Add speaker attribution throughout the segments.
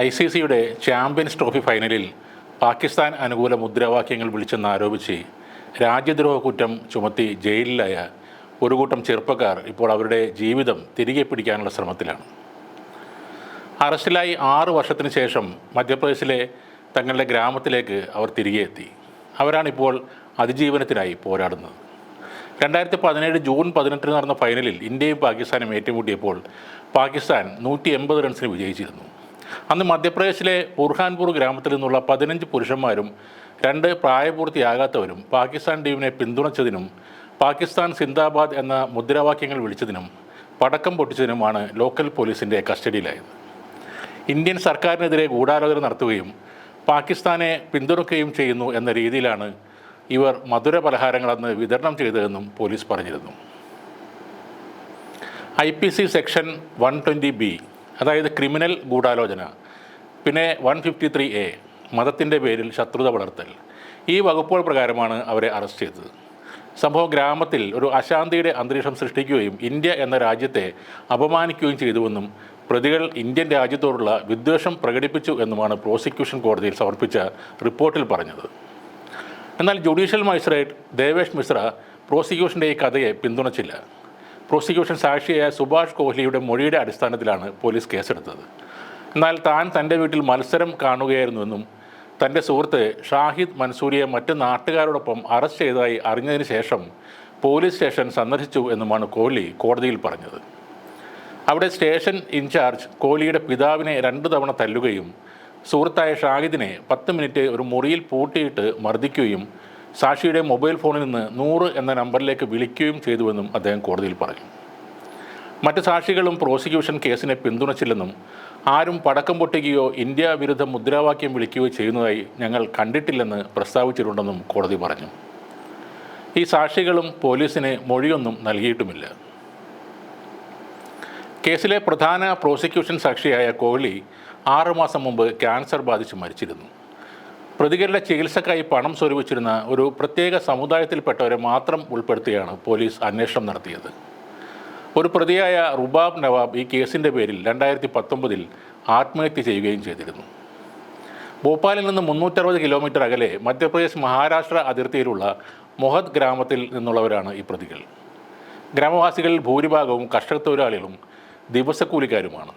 Speaker 1: I C സിയുടെ champions trophy ഫൈനലിൽ പാകിസ്ഥാൻ അനുകൂല മുദ്രാവാക്യങ്ങൾ വിളിച്ചെന്നാരോപിച്ച് രാജ്യദ്രോഹ കുറ്റം ചുമത്തി ജയിലിലായ ഒരു കൂട്ടം ചെറുപ്പക്കാർ ഇപ്പോൾ അവരുടെ ജീവിതം തിരികെ പിടിക്കാനുള്ള ശ്രമത്തിലാണ്. അറസ്റ്റിലായി ആറ് വർഷത്തിന് ശേഷം മധ്യപ്രദേശിലെ തങ്ങളുടെ ഗ്രാമത്തിലേക്ക് അവർ തിരികെ എത്തി. അവരാണിപ്പോൾ അതിജീവനത്തിനായി പോരാടുന്നത്. രണ്ടായിരത്തി പതിനേഴ് ജൂൺ പതിനെട്ടിന് നടന്ന ഫൈനലിൽ ഇന്ത്യയും പാകിസ്ഥാനും ഏറ്റുമുട്ടിയപ്പോൾ പാകിസ്ഥാൻ നൂറ്റി എൺപത് റൺസിന് വിജയിച്ചിരുന്നു. അന്ന് മധ്യപ്രദേശിലെ ബുർഹാൻപൂർ ഗ്രാമത്തിൽ നിന്നുള്ള പതിനഞ്ച് പുരുഷന്മാരും രണ്ട് പ്രായപൂർത്തിയാകാത്തവരും പാകിസ്ഥാൻ ടീമിനെ പിന്തുണച്ചതിനും പാകിസ്ഥാൻ സിന്ദാബാദ് എന്ന മുദ്രാവാക്യങ്ങൾ വിളിച്ചതിനും പടക്കം പൊട്ടിച്ചതിനുമാണ് ലോക്കൽ പോലീസിന്റെ കസ്റ്റഡിയിലായത്. ഇന്ത്യൻ സർക്കാരിനെതിരെ ഗൂഢാലോചന നടത്തുകയും പാകിസ്ഥാനെ പിന്തുണക്കുകയും ചെയ്യുന്നു എന്ന രീതിയിലാണ് ഇവർ മധുര പലഹാരങ്ങൾ അന്ന് വിതരണം ചെയ്തതെന്നും പോലീസ് പറഞ്ഞിരുന്നു. I P C section one twenty B അതായത് ക്രിമിനൽ ഗൂഢാലോചന. പിന്നെ വൺ ഫിഫ്റ്റി ത്രീ എ മതത്തിന്റെ പേരിൽ ശത്രുത വളർത്തൽ. ഈ വകുപ്പുകൾ പ്രകാരമാണ് അവരെ അറസ്റ്റ് ചെയ്തത്. സംഭവം ഗ്രാമത്തിൽ ഒരു അശാന്തിയുടെ അന്തരീക്ഷം സൃഷ്ടിക്കുകയും ഇന്ത്യ എന്ന രാജ്യത്തെ അപമാനിക്കുകയും ചെയ്തുവെന്നും പ്രതികൾ ഇന്ത്യൻ രാജ്യത്തോടുള്ള വിദ്വേഷം പ്രകടിപ്പിച്ചു എന്നുമാണ് പ്രോസിക്യൂഷൻ കോടതിയിൽ സമർപ്പിച്ച റിപ്പോർട്ടിൽ പറഞ്ഞത്. എന്നാൽ ജുഡീഷ്യൽ മജിസ്ട്രേറ്റ് ദേവേഷ് മിശ്ര പ്രോസിക്യൂഷന്റെ ഈ കഥയെ പിന്തുണച്ചില്ല. പ്രോസിക്യൂഷൻ സാക്ഷിയായ സുഭാഷ് കോഹ്ലിയുടെ മൊഴിയുടെ അടിസ്ഥാനത്തിലാണ് പോലീസ് കേസെടുത്തത്. എന്നാൽ താൻ തന്റെ വീട്ടിൽ മത്സരം കാണുകയായിരുന്നുവെന്നും തന്റെ സുഹൃത്ത് ഷാഹിദ് മൻസൂരിയെ മറ്റ് നാട്ടുകാരോടൊപ്പം അറസ്റ്റ് ചെയ്തതായി അറിഞ്ഞതിന് ശേഷം പോലീസ് സ്റ്റേഷൻ സന്ദർശിച്ചു എന്നുമാണ് കോഹ്ലി കോടതിയിൽ പറഞ്ഞത്. അവിടെ സ്റ്റേഷൻ ഇൻചാർജ് കോഹ്ലിയുടെ പിതാവിനെ രണ്ടു തവണ തല്ലുകയും സുഹൃത്തായ ഷാഹിദിനെ പത്ത് മിനിറ്റ് ഒരു മുറിയിൽ പൂട്ടിയിട്ട് മർദ്ദിക്കുകയും സാക്ഷിയുടെ മൊബൈൽ ഫോണിൽ നിന്ന് നൂറ് എന്ന നമ്പറിലേക്ക് വിളിക്കുകയും ചെയ്തുവെന്നും അദ്ദേഹം കോടതിയിൽ പറഞ്ഞു. മറ്റ് സാക്ഷികളും പ്രോസിക്യൂഷൻ കേസിനെ പിന്തുണച്ചില്ലെന്നും ആരും പടക്കം പൊട്ടിക്കുകയോ ഇന്ത്യ വിരുദ്ധ മുദ്രാവാക്യം വിളിക്കുകയോ ചെയ്യുന്നതായി ഞങ്ങൾ കണ്ടിട്ടില്ലെന്ന് പ്രസ്താവിച്ചിട്ടുണ്ടെന്നും കോടതി പറഞ്ഞു. ഈ സാക്ഷികളും പോലീസിന് മൊഴിയൊന്നും നൽകിയിട്ടുമില്ല. കേസിലെ പ്രധാന പ്രോസിക്യൂഷൻ സാക്ഷിയായ കോഹ്ലി ആറുമാസം മുമ്പ് ക്യാൻസർ ബാധിച്ച് മരിച്ചിരുന്നു. പ്രതികളുടെ ചികിത്സക്കായി പണം സ്വരൂപിച്ചിരുന്ന ഒരു പ്രത്യേക സമുദായത്തിൽപ്പെട്ടവരെ മാത്രം ഉൾപ്പെടുത്തിയാണ് പോലീസ് അന്വേഷണം നടത്തിയത്. ഒരു പ്രതിയായ റുബാബ് നവാബ് ഈ കേസിന്റെ പേരിൽ രണ്ടായിരത്തി പത്തൊമ്പതിൽ ആത്മഹത്യ ചെയ്യുകയും ചെയ്തിരുന്നു. ഭോപ്പാലിൽ നിന്ന് മുന്നൂറ്ററുപത് കിലോമീറ്റർ അകലെ മധ്യപ്രദേശ് മഹാരാഷ്ട്ര അതിർത്തിയിലുള്ള മൊഹദ് ഗ്രാമത്തിൽ നിന്നുള്ളവരാണ് ഈ പ്രതികൾ. ഗ്രാമവാസികളിൽ ഭൂരിഭാഗവും കർഷക തൊഴിലാളികളും ദിവസക്കൂലിക്കാരുമാണ്.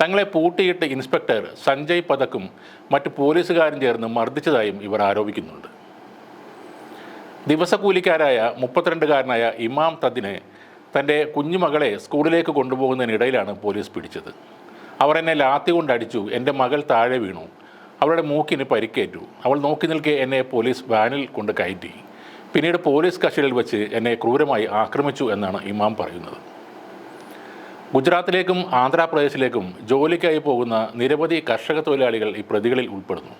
Speaker 1: തങ്ങളെ പൂട്ടിയിട്ട് ഇൻസ്പെക്ടർ സഞ്ജയ് പതക്കും മറ്റ് പോലീസുകാരും ചേർന്ന് മർദ്ദിച്ചതായും ഇവർ ആരോപിക്കുന്നുണ്ട്. ദിവസക്കൂലിക്കാരായ മുപ്പത്തിരണ്ടുകാരനായ ഇമാം തദ്ദിനെ തന്റെ കുഞ്ഞുമകളെ സ്കൂളിലേക്ക് കൊണ്ടുപോകുന്നതിനിടയിലാണ് പോലീസ് പിടിച്ചത്. അവർ എന്നെ ലാത്തി കൊണ്ടടിച്ചു എന്റെ മകൾ താഴെ വീണു അവളുടെ മൂക്കിന് പരിക്കേറ്റു അവൾ നോക്കി നിൽക്കെ എന്നെ പോലീസ് വാനിൽ കൊണ്ട് കയറ്റി. പിന്നീട് പോലീസ് കസ്റ്റഡിയിൽ വെച്ച് എന്നെ ക്രൂരമായി ആക്രമിച്ചു എന്നാണ് ഇമാം പറയുന്നത്. ഗുജറാത്തിലേക്കും ആന്ധ്രാപ്രദേശിലേക്കും ജോലിക്കായി പോകുന്ന നിരവധി കർഷക തൊഴിലാളികൾ ഈ പ്രതികളിൽ ഉൾപ്പെടുന്നു.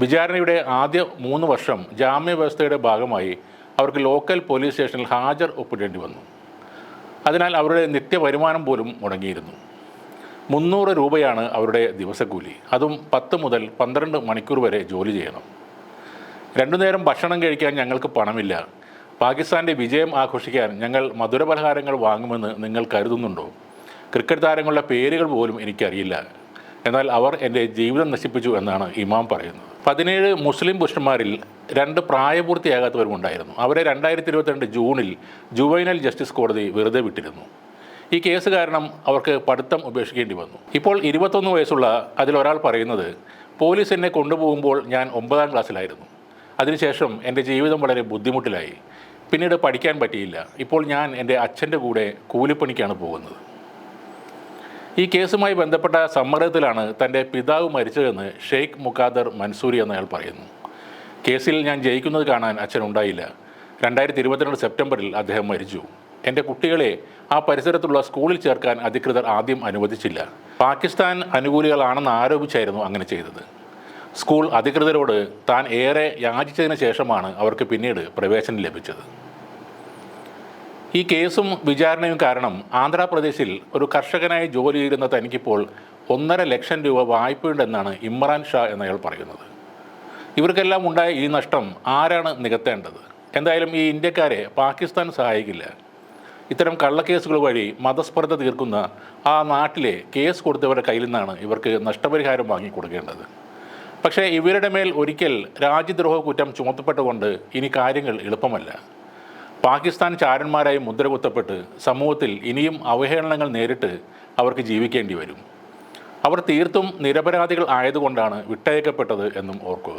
Speaker 1: വിചാരണയുടെ ആദ്യ മൂന്ന് വർഷം ജാമ്യ വ്യവസ്ഥയുടെ ഭാഗമായി അവർക്ക് ലോക്കൽ പോലീസ് സ്റ്റേഷനിൽ ഹാജർ ഒപ്പിടേണ്ടി വന്നു. അതിനാൽ അവരുടെ നിത്യ വരുമാനം പോലും മുടങ്ങിയിരുന്നു. മുന്നൂറ് രൂപയാണ് അവരുടെ ദിവസക്കൂലി. അതും പത്ത് മുതൽ പന്ത്രണ്ട് മണിക്കൂർ വരെ ജോലി ചെയ്യണം. രണ്ടു നേരം ഭക്ഷണം കഴിക്കാൻ ഞങ്ങൾക്ക് പണമില്ല. പാകിസ്ഥാന്റെ വിജയം ആഘോഷിക്കാൻ ഞങ്ങൾ മധുരപലഹാരങ്ങൾ വാങ്ങുമെന്ന് നിങ്ങൾ കരുതുന്നുണ്ടോ? ക്രിക്കറ്റ് താരങ്ങളുടെ പേരുകൾ പോലും എനിക്കറിയില്ല. എന്നാൽ അവർ എന്റെ ജീവിതം നശിപ്പിച്ചു എന്നാണ് ഇമാം പറയുന്നത്. പതിനേഴ് മുസ്ലിം പുരുഷന്മാരിൽ രണ്ട് പ്രായപൂർത്തിയാകാത്തവരും ഉണ്ടായിരുന്നു അവരെ രണ്ടായിരത്തി ഇരുപത്തിരണ്ട് ജൂണിൽ ജുവൈനൽ ജസ്റ്റിസ് കോടതി വെറുതെ വിട്ടിരുന്നു. ഈ കേസ് കാരണം അവർക്ക് പഠിത്തം ഉപേക്ഷിക്കേണ്ടി വന്നു. ഇപ്പോൾ ഇരുപത്തൊന്ന് വയസ്സുള്ള അതിലൊരാൾ പറയുന്നത് പോലീസ് എന്നെ കൊണ്ടുപോകുമ്പോൾ ഞാൻ ഒമ്പതാം ക്ലാസ്സിലായിരുന്നു. അതിനുശേഷം എന്റെ ജീവിതം വളരെ ബുദ്ധിമുട്ടിലായി. പിന്നീട് പഠിക്കാൻ പറ്റിയില്ല. ഇപ്പോൾ ഞാൻ എന്റെ അച്ഛന്റെ കൂടെ കൂലിപ്പണിക്കാണ് പോകുന്നത്. ഈ കേസുമായി ബന്ധപ്പെട്ട സമ്മർദ്ദത്തിലാണ് തന്റെ പിതാവ് മരിച്ചതെന്ന് ഷെയ്ഖ് മുഖാദർ മൻസൂരി എന്നയാൾ പറയുന്നു. കേസിൽ ഞാൻ ജയിക്കുന്നത് കാണാൻ അച്ഛൻ ഉണ്ടായില്ല. രണ്ടായിരത്തി ഇരുപത്തിരണ്ട് സെപ്റ്റംബറിൽ അദ്ദേഹം മരിച്ചു. എന്റെ കുട്ടികളെ ആ പരിസരത്തുള്ള സ്കൂളിൽ ചേർക്കാൻ അധികൃതർ ആദ്യം അനുവദിച്ചില്ല. പാകിസ്ഥാൻ അനുകൂലികളാണെന്ന് ആരോപിച്ചായിരുന്നു അങ്ങനെ ചെയ്തത്. സ്കൂൾ അധികൃതരോട് താൻ ഏറെ യാചിച്ചതിന് ശേഷമാണ് അവർക്ക് പിന്നീട് പ്രവേശനം ലഭിച്ചത്. ഈ കേസും വിചാരണയും കാരണം ആന്ധ്രാപ്രദേശിൽ ഒരു കർഷകനായി ജോലി ചെയ്യുന്ന തനിക്കിപ്പോൾ ഒന്നര ലക്ഷം രൂപ വായ്പയുണ്ടെന്നാണ് ഇമ്രാൻ ഷാ എന്നയാൾ പറയുന്നത്. ഇവർക്കെല്ലാം ഉണ്ടായ ഈ നഷ്ടം ആരാണ് നികത്തേണ്ടത്? എന്തായാലും ഈ ഇന്ത്യക്കാരെ പാകിസ്ഥാൻ സഹായിക്കില്ല. ഇത്തരം കള്ളക്കേസുകൾ വഴി മതസ്പർദ്ധ തീർക്കുന്ന ആ നാട്ടിലെ കേസ് കൊടുത്തവരുടെ കയ്യിൽ നിന്നാണ് ഇവർക്ക് നഷ്ടപരിഹാരം വാങ്ങി കൊടുക്കേണ്ടത് പക്ഷേ ഇവരുടെ മേൽ ഒരിക്കൽ രാജ്യദ്രോഹ കുറ്റം ചുമത്തപ്പെട്ടുകൊണ്ട് ഇനി കാര്യങ്ങൾ എളുപ്പമല്ല. പാകിസ്ഥാൻ ചാരന്മാരായി മുദ്രകുത്തപ്പെട്ട് സമൂഹത്തിൽ ഇനിയും അവഹേളനങ്ങൾ നേരിട്ട് അവർക്ക് ജീവിക്കേണ്ടി വരും. അവർ തീർത്തും നിരപരാധികൾ ആയതുകൊണ്ടാണ് വിട്ടയക്കപ്പെട്ടത് എന്നും ഓർക്കുക.